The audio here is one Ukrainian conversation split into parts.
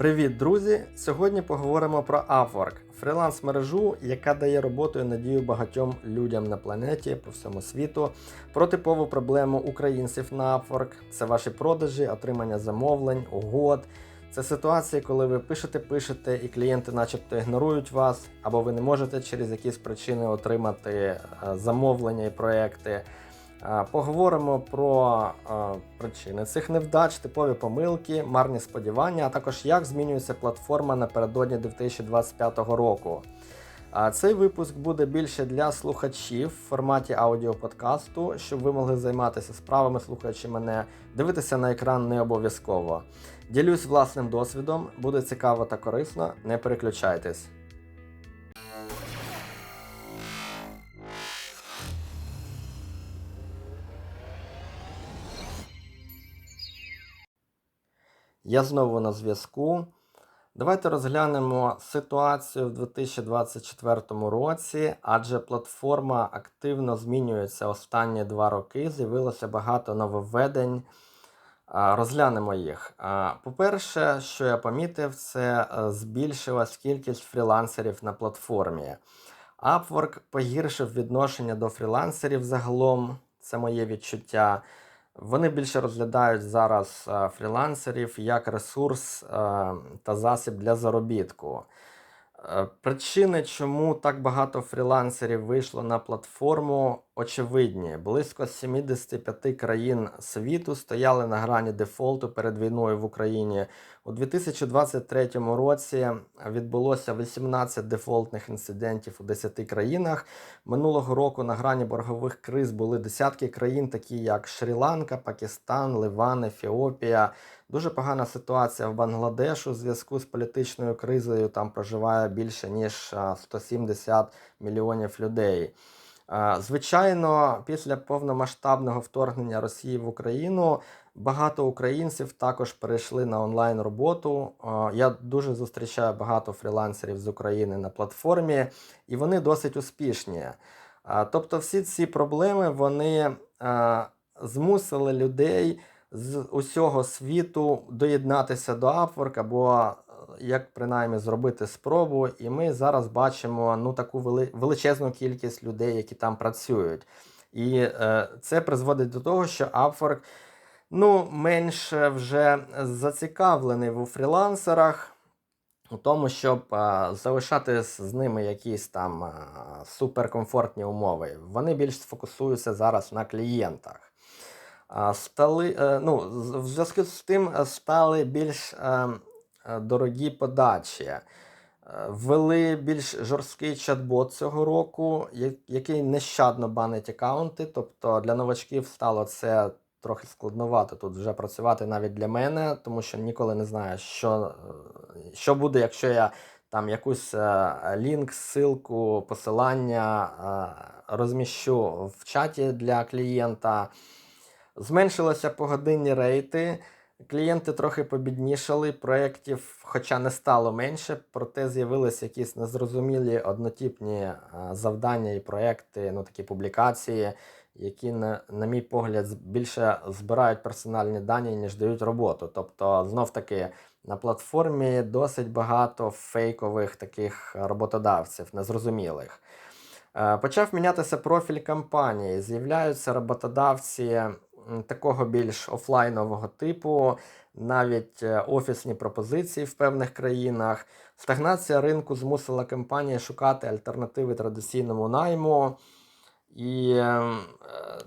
Привіт, друзі! Сьогодні поговоримо про Upwork – фріланс-мережу, яка дає роботу і надію багатьом людям на планеті по всьому світу. Про типову проблему українців на Upwork – це ваші продажі, отримання замовлень, угод. Це ситуації, коли ви пишете, пишете, і клієнти, начебто, ігнорують вас, або ви не можете через якісь причини отримати е, замовлення і проекти. Е, Поговоримо про е, причини цих невдач, типові помилки, марні сподівання, а також як змінюється платформа напередодні 2025 року. Цей випуск буде більше для слухачів в форматі аудіоподкасту, щоб ви могли займатися справами, слухаючи мене, дивитися на екран не обов'язково. Ділюсь власним досвідом, буде цікаво та корисно, не переключайтесь. Я знову на зв'язку. Давайте розглянемо ситуацію в 2024 році, адже платформа активно змінюється останні два роки. З'явилося багато нововведень. Розглянемо їх. По-перше, що я помітив, це е, збільшилась кількість фрілансерів на платформі. Upwork погіршив відношення до фрілансерів загалом, це моє відчуття. Вони більше розглядають зараз е, фрілансерів як ресурс е, та засіб для заробітку. Е, Причини, чому так багато фрілансерів вийшло на платформу, очевидні. Близько 75 країн світу стояли на грані дефолту перед війною в Україні. У 2023 році відбулося 18 дефолтних інцидентів у 10 країнах. Минулого року на грані боргових криз були десятки країн, такі як Шрі-Ланка, Пакистан, Ливан, Ефіопія. Дуже погана ситуація в Бангладешу у зв'язку з політичною кризою. Там проживає більше ніж 170 мільйонів людей. А, Звичайно, після повномасштабного вторгнення Росії в Україну багато українців також перейшли на онлайн роботу. Я дуже зустрічаю багато фрілансерів з України на платформі, і вони досить успішні. Тобто, всі ці проблеми вони змусили людей з усього світу доєднатися до Upwork або е, як принаймні зробити спробу. І ми зараз бачимо ну таку величезну кількість людей, які там працюють. І е, це призводить до того, що Upwork ну, менше вже зацікавлений у фрілансерах. У тому, щоб а, залишати з ними якісь там а, суперкомфортні умови. Вони більш сфокусуються зараз на клієнтах. Стали, е, ну, в зв'язку з тим е, стали більш е, е, дорогі подачі. Е, Ввели більш жорсткий чат-бот цього року, який нещадно банить аккаунти. Тобто для новачків стало це трохи складновато тут вже працювати навіть для мене, тому що ніколи не знаю, що, е, що буде, якщо я там якусь е, лінк, ссылку, посилання е, розміщу в чаті для клієнта. Зменшилися погодинні рейти. Клієнти трохи побіднішали, проєктів, хоча не стало менше, проте з'явилися якісь незрозумілі однотипні е, завдання і проєкти, ну такі публікації, які, на, на мій погляд, більше збирають персональні дані, ніж дають роботу. Тобто, знов таки, на платформі досить багато фейкових таких роботодавців, незрозумілих. Е, Почав мінятися профіль компанії. З'являються роботодавці такого більш офлайнового типу, навіть е, офісні пропозиції в певних країнах. Стагнація ринку змусила компанії шукати альтернативи традиційному найму. І, е,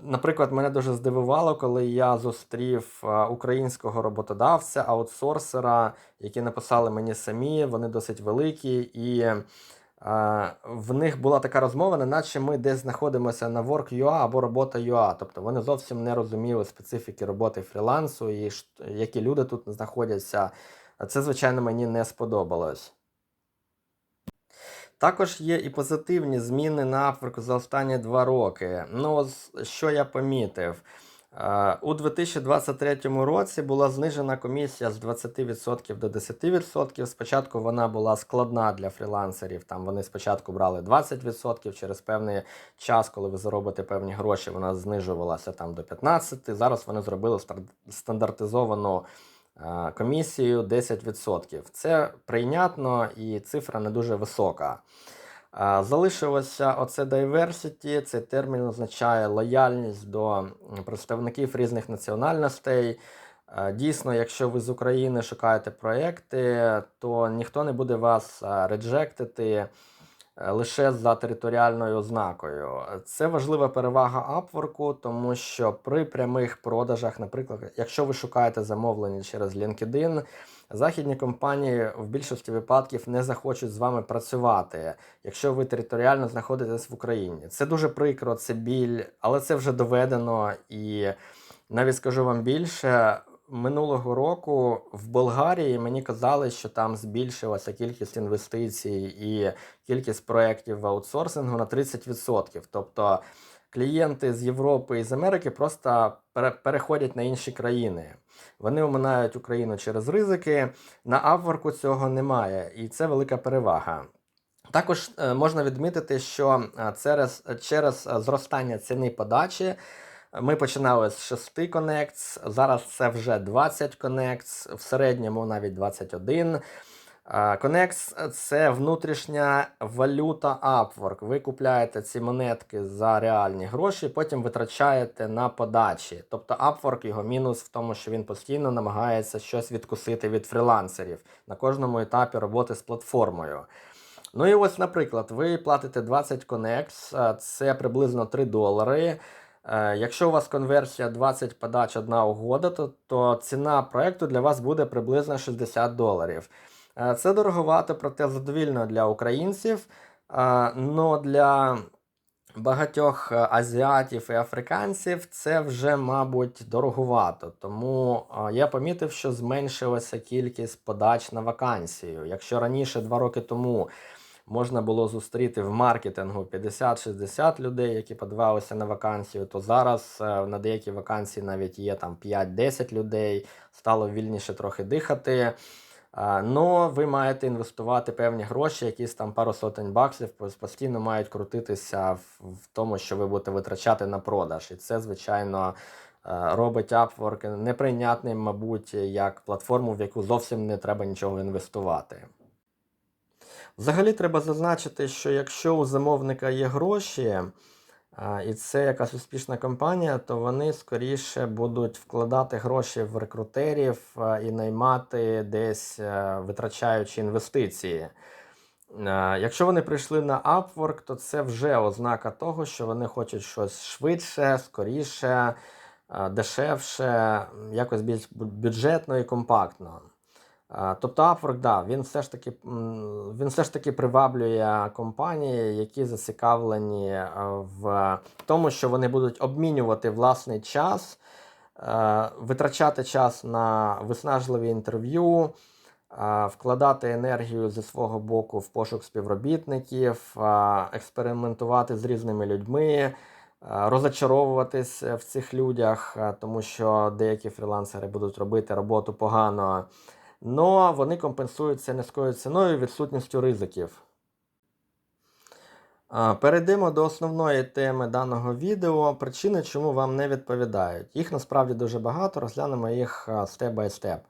наприклад, мене дуже здивувало, коли я зустрів е, українського роботодавця, аутсорсера, які написали мені самі, вони досить великі, і в них була така розмова, неначе ми десь знаходимося на Work.ua або робота.ua. Тобто вони зовсім не розуміли специфіки роботи фрілансу і ш- які люди тут знаходяться. Це, звичайно, мені не сподобалось. Також є і позитивні зміни на Африку за останні два роки. Ну, що я помітив. Е, У 2023 році була знижена комісія з 20% до 10%. Спочатку вона була складна для фрілансерів. Там вони спочатку брали 20%, через певний час, коли ви заробите певні гроші, вона знижувалася там до 15%. Зараз вони зробили стандартизовану е, комісією 10%. Це прийнятно і цифра не дуже висока. Залишилося оце diversity, цей термін означає лояльність до представників різних національностей. Дійсно, якщо ви з України шукаєте проекти, то ніхто не буде вас реджектити е, лише за територіальною ознакою. Це важлива перевага Upwork, тому що при прямих продажах, наприклад, якщо ви шукаєте замовлення через LinkedIn, західні компанії в більшості випадків не захочуть з вами працювати, якщо ви територіально знаходитесь в Україні. Це дуже прикро, це біль, але це вже доведено і навіть скажу вам більше. Минулого року в Болгарії мені казали, що там збільшилася кількість інвестицій і кількість проєктів в аутсорсингу на 30%. Тобто клієнти з Європи і з Америки просто переходять на інші країни. Вони оминають Україну через ризики. На Upwork цього немає, і це велика перевага. Також е, можна відмітити, що е, через, через зростання ціни подачі е, ми починали з 6 Connects, зараз це вже 20 Connects, в середньому навіть 21. А, це внутрішня валюта Upwork. Ви купляєте ці монетки за реальні гроші, потім витрачаєте на подачі. Тобто Upwork його мінус в тому, що він постійно намагається щось відкусити від фрілансерів на кожному етапі роботи з платформою. Ну і ось, наприклад, ви платите 20 Connects, це приблизно 3 долари. Е, Якщо у вас конверсія 20 подач, одна угода, то, то ціна проекту для вас буде приблизно 60 доларів. Е, Це дороговато, проте задовільно для українців. але для багатьох е, азіатів і африканців це вже, мабуть, дороговато. Тому е, я помітив, що зменшилася кількість подач на вакансію. Якщо раніше, два роки тому, можна було зустріти в маркетингу 50-60 людей, які подавалися на вакансію, то зараз на деякі вакансії навіть є там 5-10 людей, стало вільніше трохи дихати. Но ви маєте інвестувати певні гроші, якісь там пару сотень баксів, постійно мають крутитися в, тому, що ви будете витрачати на продаж. І це, звичайно, е, робить Upwork неприйнятним, мабуть, як платформу, в яку зовсім не треба нічого інвестувати. Взагалі треба зазначити, що якщо у замовника є гроші, і це якась успішна компанія, то вони скоріше будуть вкладати гроші в рекрутерів і наймати десь, е, витрачаючи інвестиції. Е, Якщо вони прийшли на Upwork, то це вже ознака того, що вони хочуть щось швидше, скоріше, е, дешевше, якось більш бюджетно і компактно. А, Тобто Upwork, да, він все ж таки він все ж таки приваблює компанії, які зацікавлені е, в тому, що вони будуть обмінювати власний час, е, витрачати час на виснажливі інтерв'ю, е, вкладати енергію зі свого боку в пошук співробітників, е, експериментувати з різними людьми. е, Розочаровуватись в цих людях, е, тому що деякі фрілансери будуть робити роботу погано. Но вони компенсуються низькою ціною відсутністю ризиків. Перейдемо до основної теми даного відео. Причини, чому вам не відповідають. Їх насправді дуже багато, розглянемо їх степ бай степ.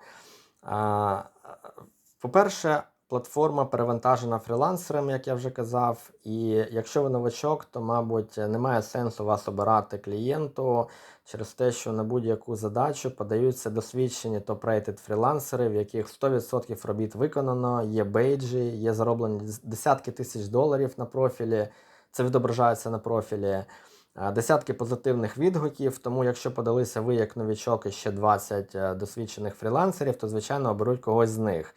По-перше, платформа перевантажена фрілансерами, як я вже казав. І якщо ви новачок, то, мабуть, немає сенсу вас обирати клієнту через те, що на будь-яку задачу подаються досвідчені топ-рейтед фрілансери, в яких 100% робіт виконано, є бейджі, є зароблені десятки тисяч доларів на профілі. Це відображається на профілі. Десятки позитивних відгуків, тому якщо подалися ви як новічок і ще 20 е, досвідчених фрілансерів, то звичайно оберуть когось з них.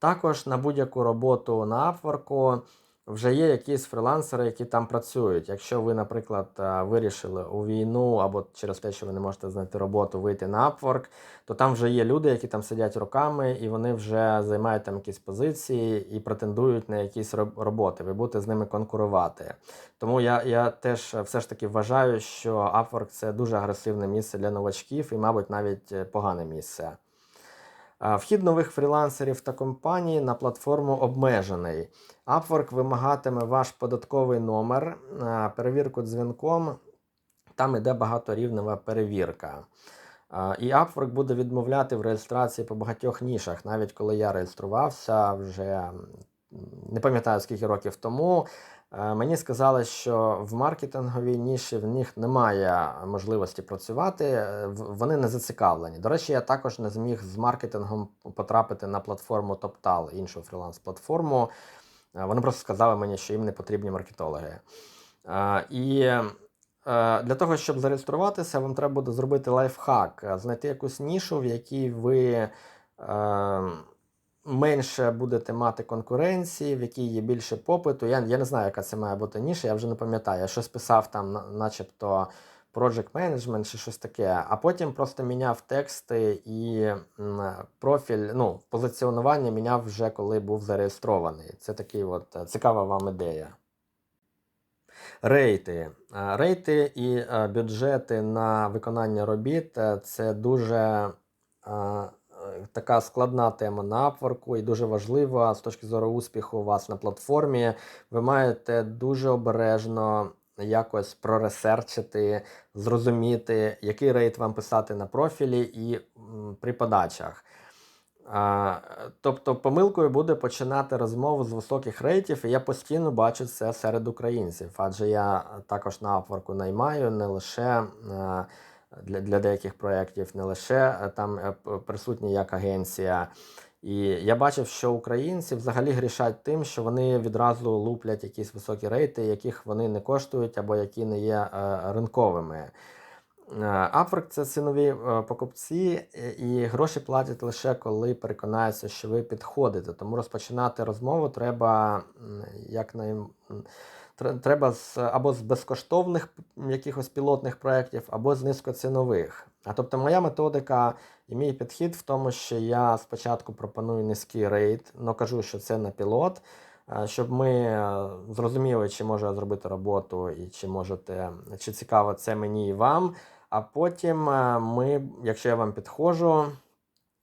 Також на будь-яку роботу на Upwork вже є якісь фрілансери, які там працюють. Якщо ви, наприклад, е, вирішили у війну або через те, що ви не можете знайти роботу, вийти на Upwork, то там вже є люди, які там сидять роками, і вони вже займають там якісь позиції і претендують на якісь роботи. Ви будете з ними конкурувати. Тому я, я теж все ж таки вважаю, що Upwork це дуже агресивне місце для новачків і, мабуть, навіть е, погане місце. Вхід нових фрілансерів та компаній на платформу обмежений. Upwork вимагатиме ваш податковий номер, перевірку дзвінком. Там іде багаторівнева перевірка. І Upwork буде відмовляти в реєстрації по багатьох нішах. Навіть коли я реєструвався вже не пам'ятаю скільки років тому. Е, Мені сказали, що в маркетинговій ніші в них немає можливості працювати, е, вони не зацікавлені. До речі, я також не зміг з маркетингом потрапити на платформу TopTal, іншу фріланс-платформу. Е, Вони просто сказали мені, що їм не потрібні маркетологи. І для того, щоб зареєструватися, вам треба буде зробити лайфхак, знайти якусь нішу, в якій ви менше будете мати конкуренції, в якій є більше попиту. Я, я не знаю, яка це має бути ніша, я вже не пам'ятаю. Я щось писав там, начебто. Project Management чи щось таке, а потім просто міняв тексти і профіль, ну, позиціонування міняв вже коли був зареєстрований. Це такий от е, цікава вам ідея. Рейти. Е, Рейти і е, бюджети на виконання робіт це дуже така складна тема на Upwork і дуже важлива з точки зору успіху у вас на платформі. Ви маєте дуже обережно якось проресерчити, зрозуміти, який рейт вам писати на профілі і при подачах. Тобто помилкою буде починати розмову з високих рейтів, і я постійно бачу це серед українців, адже я також на Upwork наймаю не лише е, для, для деяких проєктів, не лише там е, присутні як агенція. І я бачив, що українці взагалі грішать тим, що вони відразу луплять якісь високі рейти, яких вони не коштують або які не є е, ринковими. Е, це цінові покупці, і гроші платять лише коли переконаються, що ви підходите. Тому розпочинати розмову треба як най... треба з або з безкоштовних якихось пілотних проєктів, або з низькоцінових. А тобто, моя методика і мій підхід в тому, що я спочатку пропоную низький рейд, але кажу, що це на пілот. е, Щоб ми е, зрозуміли, чи можу я зробити роботу, і чи можете, чи цікаво це мені і вам. А потім е, ми, якщо я вам підходжу,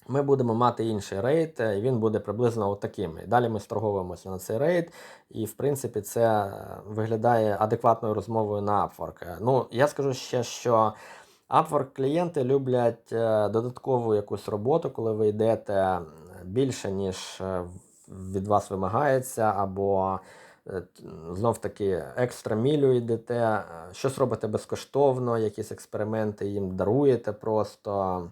ми будемо мати інший рейд, е, і він буде приблизно отаким. І далі ми сторговуємося на цей рейд, і в принципі це е, виглядає адекватною розмовою на Upwork. Ну, я скажу ще, що Upwork клієнти люблять е, додаткову якусь роботу, коли ви йдете більше, ніж від вас вимагається, або знов таки екстра мілю йдете, щось робите безкоштовно, якісь експерименти їм даруєте просто.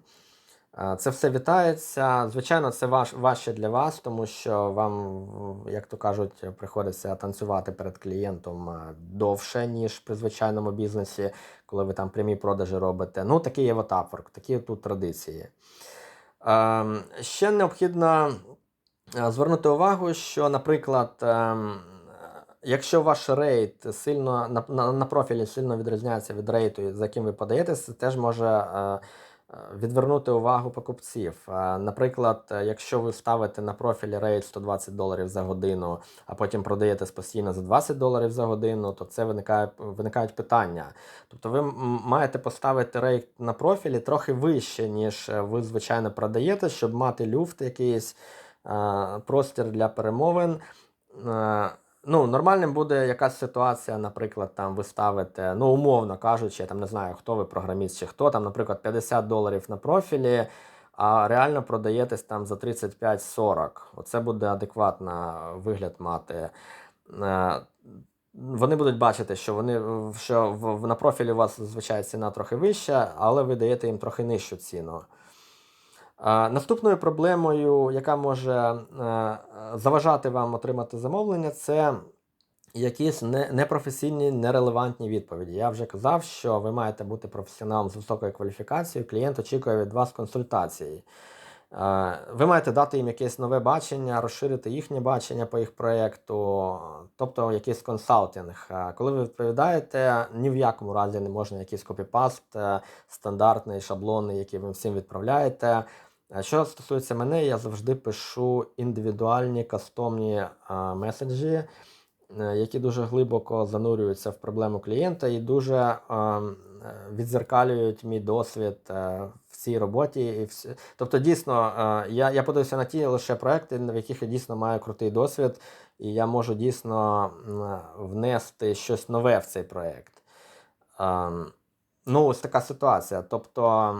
Е, Це все вітається. Звичайно, це важ, важче для вас, тому що вам, як то кажуть, приходиться танцювати перед клієнтом е, довше, ніж при звичайному бізнесі, коли ви там прямі продажі робите. Ну, такий є Upwork, такі тут традиції. Ем, Ще необхідно е, звернути увагу, що, наприклад, ем, якщо ваш рейт сильно на, на, на профілі сильно відрізняється від рейту, за яким ви подаєтесь, це теж може е, е, відвернути увагу покупців. Е, Наприклад, е, якщо ви ставите на профілі рейт 120 доларів за годину, а потім продаєтесь постійно за 20 доларів за годину, то це виникає, виникають питання. Тобто ви маєте поставити рейт на профілі трохи вище, ніж е, ви звичайно продаєте, щоб мати люфт якийсь е, простір для перемовин. Е, Ну, нормальним буде якась ситуація, наприклад, там ви ставите, ну, умовно кажучи, я там не знаю, хто ви програміст чи хто, там, наприклад, 50 доларів на профілі, а реально продаєтесь там за 35-40. Оце буде адекватно вигляд мати. Е, Вони будуть бачити, що вони що в, в- на профілі у вас зазвичай ціна трохи вища, але ви даєте їм трохи нижчу ціну. Наступною проблемою, яка може е, заважати вам отримати замовлення, це якісь непрофесійні, нерелевантні відповіді. Я вже казав, що ви маєте бути професіоналом з високою кваліфікацією. Клієнт очікує від вас консультації. Е, Ви маєте дати їм якесь нове бачення, розширити їхнє бачення по їх проєкту, тобто якийсь консалтинг. Е, Коли ви відповідаєте, ні в якому разі не можна якийсь копіпаст стандартний, шаблонний, який ви всім відправляєте. Що стосується мене, я завжди пишу індивідуальні кастомні меседжі, е, які дуже глибоко занурюються в проблему клієнта і дуже е, відзеркалюють мій досвід е, в цій роботі. Тобто, дійсно, я, я подивився на ті лише проекти, в яких я дійсно маю крутий досвід, і я можу дійсно внести щось нове в цей проект. Ем, Ну, ось така ситуація. Тобто,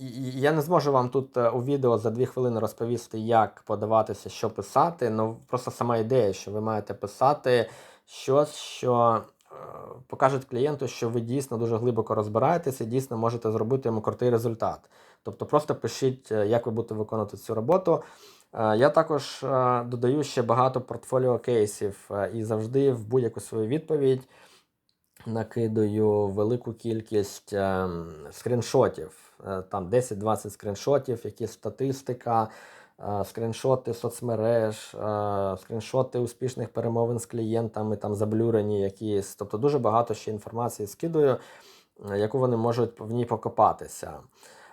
я не зможу вам тут е, у відео за дві хвилини розповісти, як подаватися, що писати. Ну просто сама ідея, що ви маєте писати щось, що е, покажуть клієнту, що ви дійсно дуже глибоко розбираєтеся дійсно можете зробити йому крутий результат. Тобто просто пишіть, е, як ви будете виконувати цю роботу. Я також додаю ще багато портфоліо кейсів і завжди в будь-яку свою відповідь накидаю велику кількість ем, скріншотів. Е, Там 10-20 скріншотів, якісь статистика, е, скріншоти соцмереж, е, скріншоти успішних перемовин з клієнтами, там заблюрені якісь. Тобто дуже багато ще інформації скидую, яку вони можуть в ній покопатися.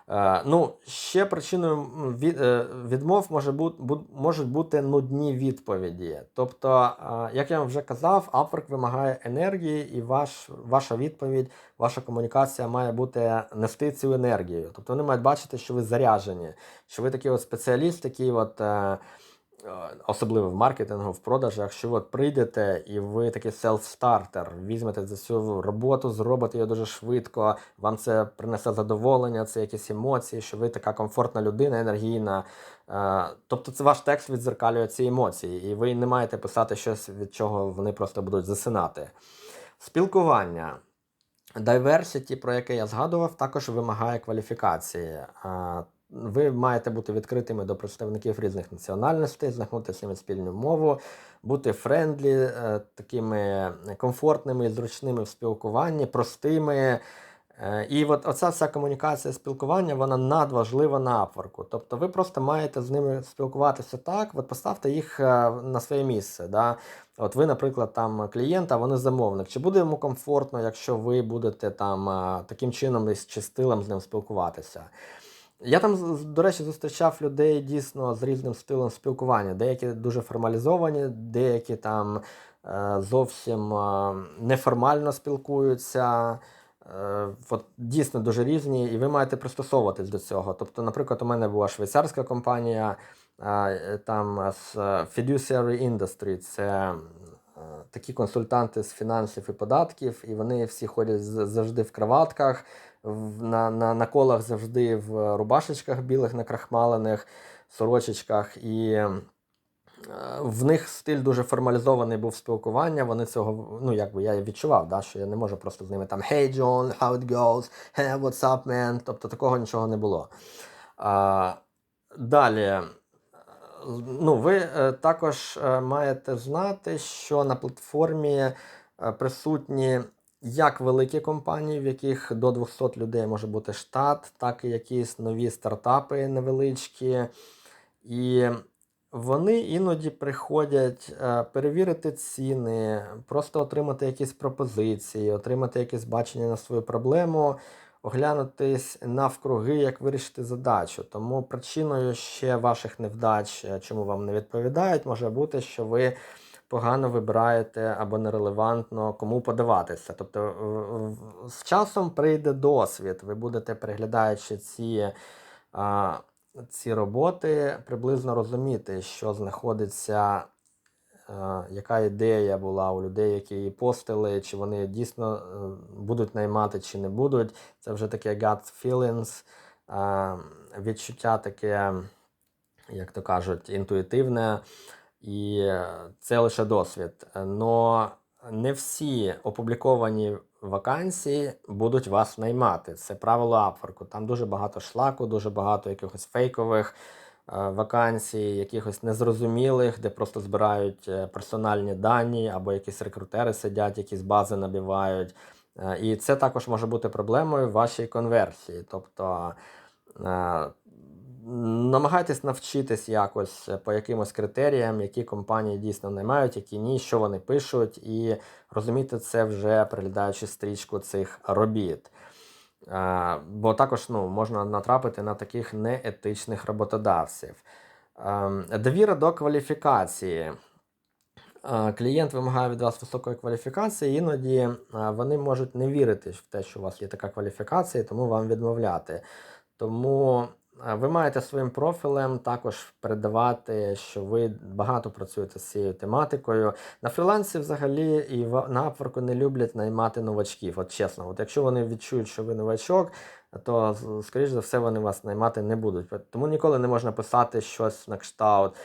Е, Ну, ще причиною е, відмов може бути, можуть бути нудні відповіді. Тобто, е, як я вам вже казав, Upwork вимагає енергії, і ваш, ваша відповідь, ваша комунікація має бути нести цю енергію. Тобто вони мають бачити, що ви заряжені, що ви такий от спеціаліст, який от. Е, е, Особливо в маркетингу, в продажах, що ви от прийдете і ви такий селф-стартер, візьмете за цю роботу, зробите її дуже швидко, вам це принесе задоволення, це якісь емоції, що ви така комфортна людина, енергійна. Е, Тобто це ваш текст відзеркалює ці емоції, і ви не маєте писати щось, від чого вони просто будуть засинати. Спілкування. Diversity, про яке я згадував, також вимагає кваліфікації. Ви маєте бути відкритими до представників різних національностей, знаходити з ними спільну мову, бути френдлі, е, такими комфортними, зручними в спілкуванні, простими. Е, І от оця вся комунікація спілкування, вона надважлива на апворку. Тобто ви просто маєте з ними спілкуватися так, от поставте їх е, на своє місце. Да? От ви, наприклад, там клієнт, а вони замовник. Чи буде йому комфортно, якщо ви будете там таким чином чи стилем з ним спілкуватися? Я там, до речі, зустрічав людей дійсно з різним стилем спілкування. Деякі дуже формалізовані, деякі там е, зовсім е, неформально спілкуються. Е, От дійсно дуже різні, і ви маєте пристосовуватись до цього. Тобто, наприклад, у мене була швейцарська компанія, там з Fiduciary Industry, це такі консультанти з фінансів і податків, і вони всі ходять завжди в краватках, в- на, на, на колах завжди в рубашечках білих накрахмалених, сорочечках. І е, в них стиль дуже формалізований був спілкування. Вони цього, ну якби я відчував, да, що я не можу просто з ними там Hey John, how it goes, hey, what's up, man? Тобто такого нічого не було. А, далі. е, Ну, ви е, також маєте знати, що на платформі присутні як великі компанії, в яких до 200 людей може бути штат, так і якісь нові стартапи невеличкі. І вони іноді приходять е, перевірити ціни, просто отримати якісь пропозиції, отримати якесь бачення на свою проблему, оглянутись навкруги, як вирішити задачу. Тому причиною ще ваших невдач, е, чому вам не відповідають, може бути, що ви погано вибираєте або нерелевантно кому подаватися. Тобто з часом прийде досвід, ви будете переглядаючи ці. ці роботи приблизно розуміти, що знаходиться, яка ідея була у людей, які її постили, чи вони дійсно е, будуть наймати, чи не будуть. Це вже таке gut feelings, відчуття таке, як то кажуть, інтуїтивне. І це лише досвід. Но не всі опубліковані вакансії будуть вас наймати. Це правило Upwork. Там дуже багато шлаку, дуже багато якихось фейкових е, вакансій, якихось незрозумілих, де просто збирають е, персональні дані, або якісь рекрутери сидять, якісь бази набивають. Е, І це також може бути проблемою вашій конверсії. Тобто намагайтесь навчитись якось е, по якимось критеріям, які компанії дійсно наймають, які ні, що вони пишуть, і розуміти це вже переглядаючи стрічку цих робіт. Е, Бо також ну, можна натрапити на таких неетичних роботодавців. Ем, Довіра до кваліфікації. Е, Клієнт вимагає від вас високої кваліфікації, іноді вони можуть не вірити в те, що у вас є така кваліфікація, тому вам відмовляти. Тому ви маєте своїм профілем також передавати, що ви багато працюєте з цією тематикою. На фрілансі взагалі і в- на Upwork не люблять наймати новачків. От чесно, от якщо вони відчують, що ви новачок, то, скоріш за все, вони вас наймати не будуть. Тому ніколи не можна писати щось на кшталт.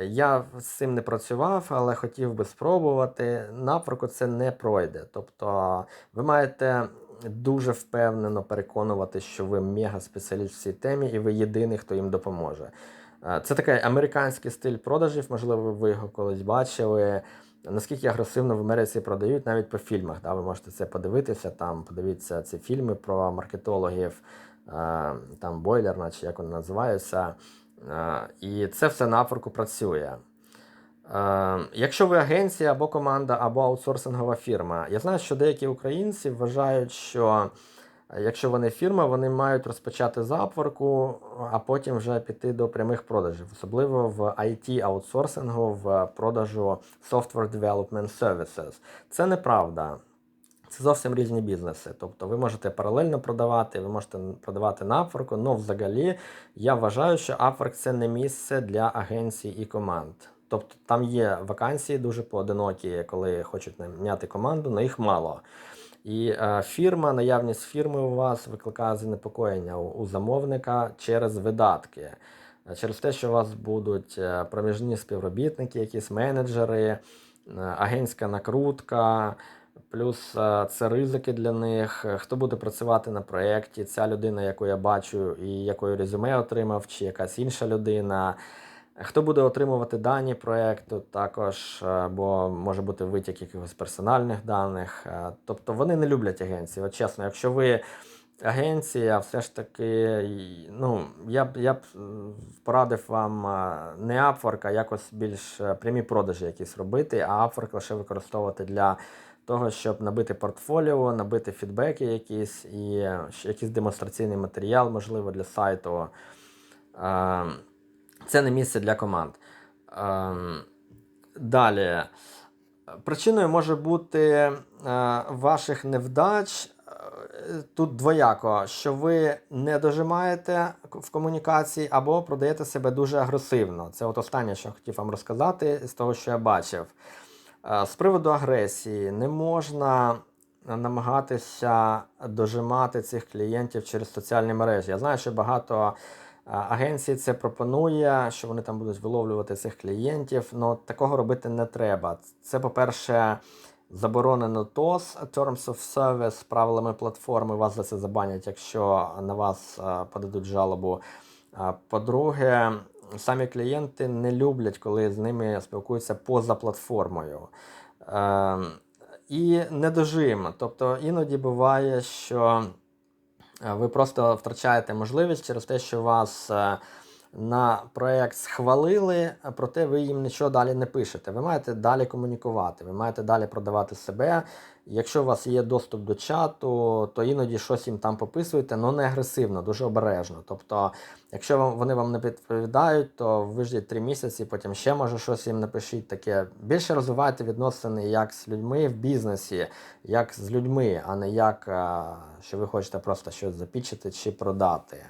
Я з цим не працював, але хотів би спробувати. Напрямку це не пройде. Тобто ви маєте дуже впевнено переконувати, що ви мега-спеціаліст в цій темі, і ви єдиний, хто їм допоможе. Е, Це такий американський стиль продажів, можливо, ви його колись бачили. Наскільки агресивно в Америці продають навіть по фільмах. Да, ви можете це подивитися. Там подивіться ці фільми про маркетологів, е, там бойлер, наче як вони називаються. Е, І це все на Upwork працює. Е, Якщо ви агенція або команда, або аутсорсингова фірма, я знаю, що деякі українці вважають, що е, якщо вони фірма, вони мають розпочати з Upwork, а потім вже піти до прямих продажів, особливо в IT аутсорсингу, в продажу Software Development Services. Це неправда. Це зовсім різні бізнеси. Тобто ви можете паралельно продавати, ви можете продавати на Upwork, але взагалі я вважаю, що Upwork це не місце для агенцій і команд. Тобто там є вакансії дуже поодинокі, коли хочуть найняти команду, але їх мало. І е, фірма, наявність фірми у вас викликає занепокоєння у, у замовника через видатки, Е, через те, що у вас будуть е, проміжні співробітники, якісь менеджери, е, агентська накрутка. Плюс це ризики для них. Хто буде працювати на проєкті? Ця людина, яку я бачу, і якою резюме отримав, чи якась інша людина. Хто буде отримувати дані проєкту, також, е, бо може бути витік якихось персональних даних. Е, Тобто вони не люблять агенції. От чесно, якщо ви агенція, все ж таки, ну, я б я б порадив вам е, не Upwork, а якось більш прямі продажі якісь робити, а Upwork лише використовувати для того, щоб набити портфоліо, набити фідбеки якісь і якийсь демонстраційний матеріал, можливо, для сайту. Це не місце для команд. Ем, Далі. Причиною може бути е, ваших невдач. е, Тут двояко, що ви не дожимаєте в комунікації або продаєте себе дуже агресивно. Це от останнє, що хотів вам розказати з того, що я бачив. Е, З приводу агресії не можна намагатися дожимати цих клієнтів через соціальні мережі. Я знаю, що багато агенцій це пропонує, що вони там будуть виловлювати цих клієнтів. але такого робити не треба. Це, по-перше, заборонено TOS, Terms of Service, правилами платформи. Вас за це забанять, якщо на вас подадуть жалобу. По-друге, самі клієнти не люблять, коли з ними спілкуються поза платформою. Ем, І недожим. Тобто іноді буває, що ви просто втрачаєте можливість через те, що вас е, на проект схвалили, проте ви їм нічого далі не пишете. Ви маєте далі комунікувати, ви маєте далі продавати себе. Якщо у вас є доступ до чату, то іноді щось їм там пописуєте, але не агресивно, дуже обережно. Тобто, якщо вам- вони вам не відповідають, то виждіть три місяці, потім ще може щось їм напишіть таке. Більше розвивайте відносини як з людьми в бізнесі, як з людьми, а не як е, що ви хочете просто щось запічити чи продати.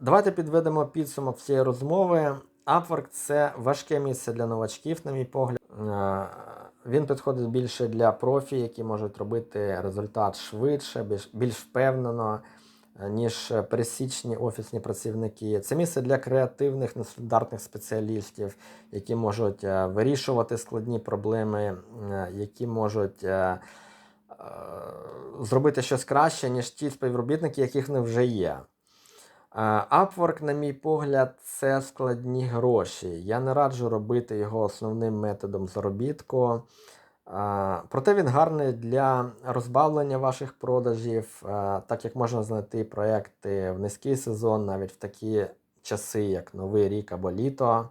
Давайте підведемо підсумок всієї розмови. Upwork – це важке місце для новачків, на мій погляд. Він підходить більше для профі, які можуть робити результат швидше, більш, більш впевнено, е, ніж пересічні офісні працівники. Це місце для креативних, нестандартних спеціалістів, які можуть е, вирішувати складні проблеми, е, які можуть зробити щось краще, ніж ті співробітники, яких них вже є. Upwork, на мій погляд, це складні гроші. Я не раджу робити його основним методом заробітку. Проте він гарний для розбавлення ваших продажів, так як можна знайти проекти в низький сезон, навіть в такі часи, як Новий рік або літо.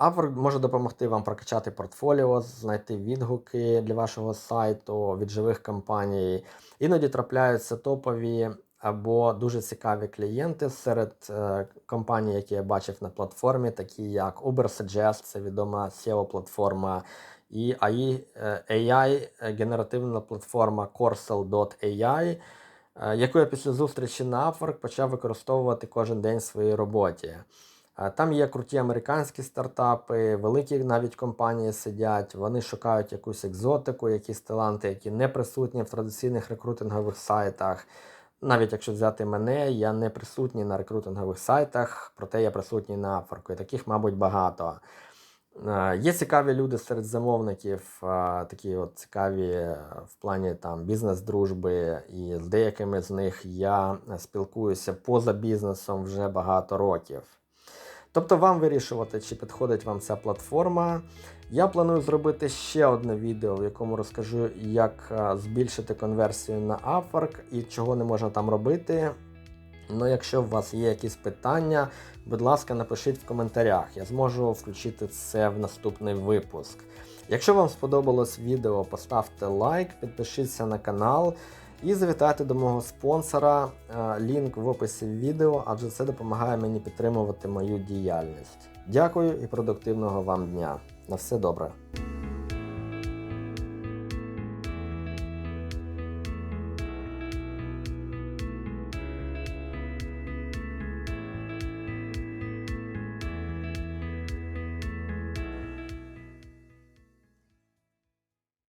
Upwork може допомогти вам прокачати портфоліо, знайти відгуки для вашого сайту від живих компаній. Іноді трапляються топові або дуже цікаві клієнти серед е, компаній, які я бачив на платформі, такі як Ubersuggest, це відома SEO-платформа, і AI, е, AI е, генеративна платформа Corsel.ai, яку я після зустрічі на Upwork почав використовувати кожен день в своїй роботі. Там є круті американські стартапи, великі навіть компанії сидять, вони шукають якусь екзотику, якісь таланти, які не присутні в традиційних рекрутингових сайтах. Навіть якщо взяти мене, я не присутній на рекрутингових сайтах, проте я присутній на Upwork, і таких, мабуть, багато. Е, Є цікаві люди серед замовників, е, такі от цікаві е, в плані там бізнес-дружби, і з деякими з них я спілкуюся поза бізнесом вже багато років. Тобто вам вирішувати, чи підходить вам ця платформа. Я планую зробити ще одне відео, в якому розкажу, як е, збільшити конверсію на Upwork і чого не можна там робити. Ну, якщо у вас є якісь питання, будь ласка, напишіть в коментарях. Я зможу включити це в наступний випуск. Якщо вам сподобалось відео, поставте лайк, підпишіться на канал і завітайте до мого спонсора. Е, Лінк в описі відео, адже це допомагає мені підтримувати мою діяльність. Дякую і продуктивного вам дня. На все добре.